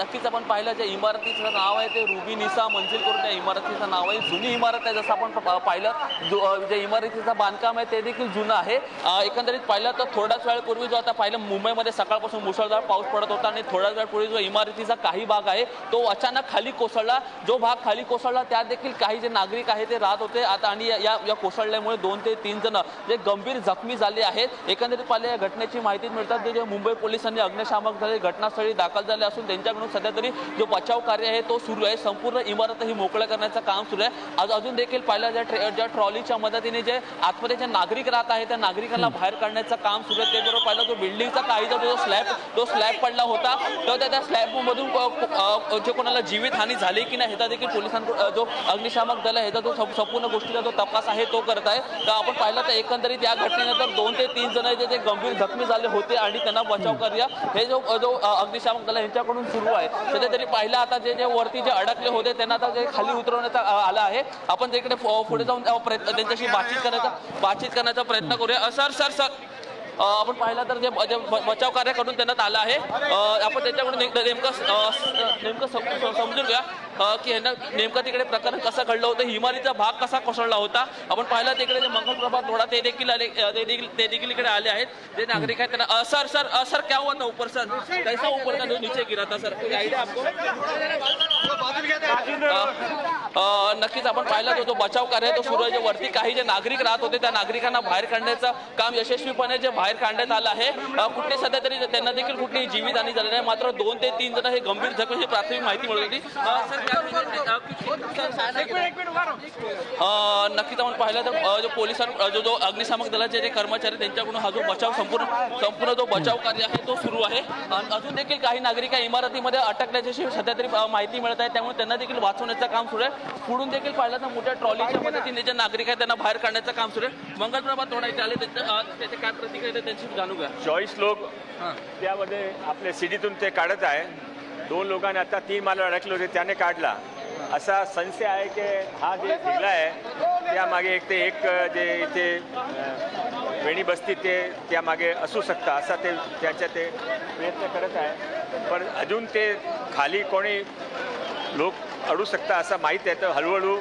नक्कीच आपण पाहिलं ज्या इमारतीचं नाव आहे ते रुबी निसा मंजिल करून त्या इमारतीचं नाव आहे. जुनी इमारत आहे जसं आपण प- पाहिलं. जो जे इमारतीचं बांधकाम आहे ते देखील जुनं आहे. एकंदरीत पाहिलं तर थोड्याच वेळापूर्वी जो आता पाहिलं मुंबईमध्ये सकाळपासून मुसळधार पाऊस पडत होता आणि थोड्याच वेळापूर्वी जो इमारतीचा काही भाग आहे तो अचानक खाली कोसळला. जो भाग खाली कोसळला त्यात देखील काही जे नागरिक आहे ते राहत होते. आता आणि या- या या कोसळल्यामुळे दोन ते तीन जण जे गंभीर जखमी झाले आहेत. एकंदरीत पाहिलं या घटनेची माहिती मिळतात ते जे मुंबई पोलिसांनी अग्निशामक झाले घटनास्थळी दाखल झाले असून त्यांच्याकडून सध्या तरी जो बचाव कार्य आहे तो सुरू आहे. संपूर्ण इमारत ही मोकळं करण्याचं काम सुरू आहे. आज अजून देखील पाहिलं ज्या ट्रे- ज्या ट्रॉलीच्या मदतीने जे आतमध्ये जे नागरिक राहत आहेत त्या नागरिकांना बाहेर काढण्याचं काम सुरू आहे. त्याबरोबर पाहिलं जो बिल्डिंगचा काहीचा जो स्लॅब तो स्लॅब पडला होता तर त्या- त्या स्लॅब मधून जे कोणाला जीवित हानी झाली की नाही ह्याचा देखील पोलिसांकडून जो अग्निशामक दल आहे ह्याचा जो संपूर्ण गोष्टीचा जो तपास आहे तो करत आहे. तर आपण पाहिलं तर एकंदरीत या घटनेनंतर दोन ते तीन जण जे गंभीर जखमी झाले होते आणि त्यांना बचाव कार्य हे जो जो अग्निशामक दल आहे यांच्याकडून सुरू आहे. सध्या तरी पाहिलं आता जे जे वरती जे अडकले होते त्यांना आता जे खाली उतरवण्यात आलं आहे. आपण तिकडे पुढे जाऊन प्रयत्न त्यांच्याशी बातचीत करायचा बातचीत करण्याचा प्रयत्न करूया. Sir sir sir. आपण पाहिलं तर जे बचाव कार्य करून त्यांना आलं आहे. आपण त्यांच्याकडून नेमकं नेमकं समजून घ्या की ह्यांना नेमकं तिकडे प्रकरण कसं घडलं होतं हिमालीचा भाग कसा कोसळला होता. आपण पाहिलं तिकडे जे मंगलप्रभात थोडा ते देखील आले ते देखील ते देखील इकडे आले आहेत. जे नागरिक आहेत त्यांना सर सर सर क्या हुआ ना ऊपर सर? कैसा ऊपर का नीचे गिरा था सर. कोई आपको? नक्कीच आपण पाहिलं होतो बचाव कार्य आहे तो सुरू आहे वरती काही जे नागरिक राहत होते त्या नागरिकांना बाहेर काढण्याचं काम यशस्वीपणे जे बाहेर काढण्यात आलं आहे. कुठे सध्या तरी त्यांना देखील कुठली जीवित आणि झाली नाही मात्र दोन ते तीन जण हे गंभीर जखमी प्राथमिक माहिती मिळत होती. नक्कीच आपण पाहिलं तर जो पोलिसां जो जो अग्निशामक दलाचे जे कर्मचारी त्यांच्याकडून हा जो बचाव संपूर्ण संपूर्ण जो बचाव कार्य आहे तो सुरू आहे. आणि अजून देखील काही नागरिक या इमारतीमध्ये अटकल्याची सध्या तरी माहिती मिळत आहे. त्यामुळे त्यांना देखील वाचवण्याचं काम सुरू आहे. पुढून देखील पाहिलं तर मोठ्या ट्रॉलीच्या मदतीने जे नागरिक आहेत त्यांना बाहेर काढण्याचं काम सुरू आहे. मंगलप्रभात थोडा इथे आले त्यांच्या त्याचे काय प्रतिक्रिया आहेत त्यांची जाणू घ्या. चॉईस लोक त्यामध्ये आपल्या सिटीतून ते काढत आहे. दोन लोकांनी आता तीन माला अडकले होते त्याने काढला. असा संशय आहे की हा जे जिल्हा आहे त्यामागे एक ते एक जे इथे वेणी बसती ते त्यामागे असू शकतं असा ते त्यांच्या ते प्रयत्न करत आहे. पण अजून ते खाली कोणी लोक अडू शकता असं माहीत आहे. तर हळूहळू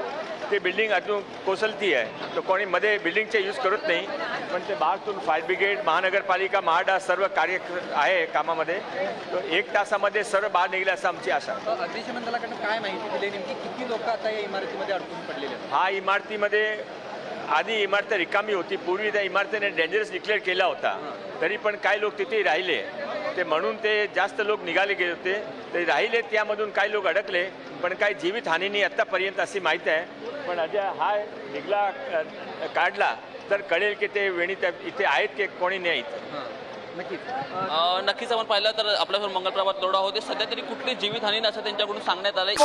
ते बिल्डिंग अजून कोसलती आहे तर कोणी मध्ये बिल्डिंगचे यूज करत नाही. पण ते बाहेरतून फायर ब्रिगेड महानगरपालिका महाडा सर्व कार्य आहे कामामध्ये. एक तासामध्ये सर्व बाहेर निघले असं आमची आशा. अग्निशमन दलाकडनं काय माहिती दिली नेमकी किती लोक आता या इमारतीमध्ये अडकून पडलेले हा इमारतीमध्ये आधी इमारत रिकामी होती. पूर्वी त्या इमारतीने डेंजरस डिक्लेअर केला होता. तरी पण काही लोक तिथे राहिले. ते म्हणून ते जास्त लोक निघाले गेले होते. ते राहिले त्यामधून काही लोक अडकले. पण काही जीवित हानीनी आत्तापर्यंत अशी माहिती आहे. पण अजय हा निघला काढला. तर कळेल की ते वेणी त्या इथे आहेत की कोणी नाही इथे नक्कीच. अ, नक्कीच आपण पाहिलं तर आपल्यावर मंगलप्रभात दौडा होते. सध्या तरी कुठली जीवित हानी नसं त्यांच्याकडून सांगण्यात आलंय.